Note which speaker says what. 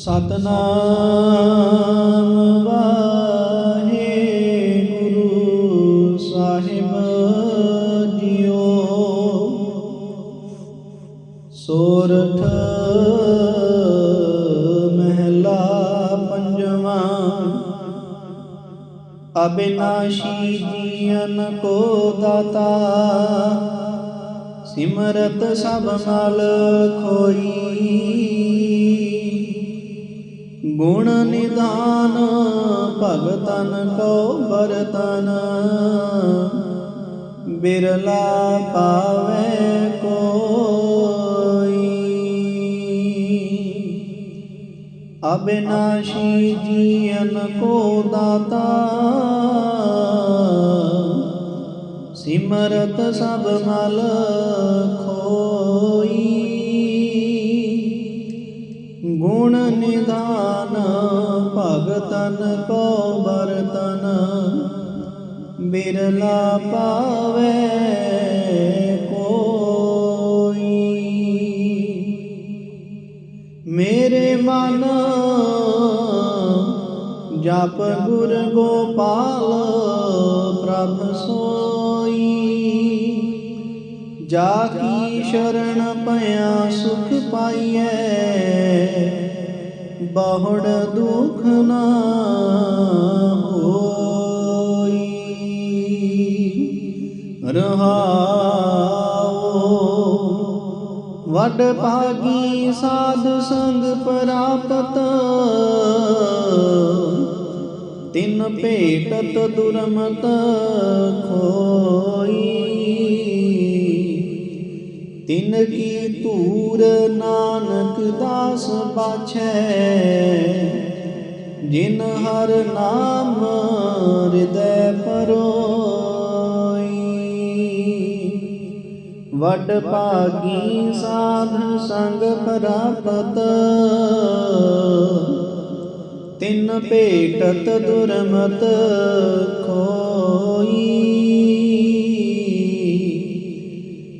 Speaker 1: ਸਤਨਾਮ ਵਾਹਿਗੁਰੂ ਸਾਹਿਬ ਜੀਓ। ਸੋਰਠ ਮਹਿਲਾ ਪੰਜਵਾਂ, ਅਬਿਨਾਸ਼ੀ ਜੀਵਨ ਕੋ ਦਾਤਾ, ਸਿਮਰਤ ਸਭ ਮਲ ਖੋਈ। ਗੁਣ ਨਿਦਾਨ, ਭਗਤਨ ਕੋ ਬਰਤਨ ਬਿਰਲਾ ਪਾਵੇ ਕੋਈ। ਅਬਿਨਾਸ਼ੀ ਜੀਵਨ ਕੋ ਦਾਤਾ। ਸਿਮਰਤ ਸਭ ਮਲ ਖੋਈ। ਗੁਣ ਨਿਦਾਨ, ਭਗਤਨ ਕੋ ਬਰਤਨ ਬਿਰਲਾ ਪਾਵੇ ਕੋਈ। ਮੇਰੇ ਮਨ ਜਪ ਗੁਰ ਗੋਪਾਲ, ਪ੍ਰਭ ਸੋਈ। ਜਾ ਕੀ ਸ਼ਰਨ ਪਿਆ ਸੁਖ ਪਾਈਐ ਬਹੁੜ ਦੁਖ ਨਾ ਹੋਈ। ਰਹਾਉ ਵੱਡ ਭਾਗੀ ਸਾਧ ਸੰਗ ਪ੍ਰਾਪਤ। ਤਿੰਨ ਭੇਟਤ ਦੁਰਮਤ ਖੋਈ। ਤਿੰਨ ਕੀ ਧੂਰ ਨਾ ਦਾਸ ਬਾਛੈ, ਜਿਨ ਹਰ ਨਾਮ ਹਿਰਦੈ ਪਰੋਈ। ਵੱਡ ਭਾਗੀ ਸਾਧ ਸੰਗ ਪ੍ਰਾਪਤ, ਤਿੰਨ ਭੇਟਤ ਦੁਰਮਤ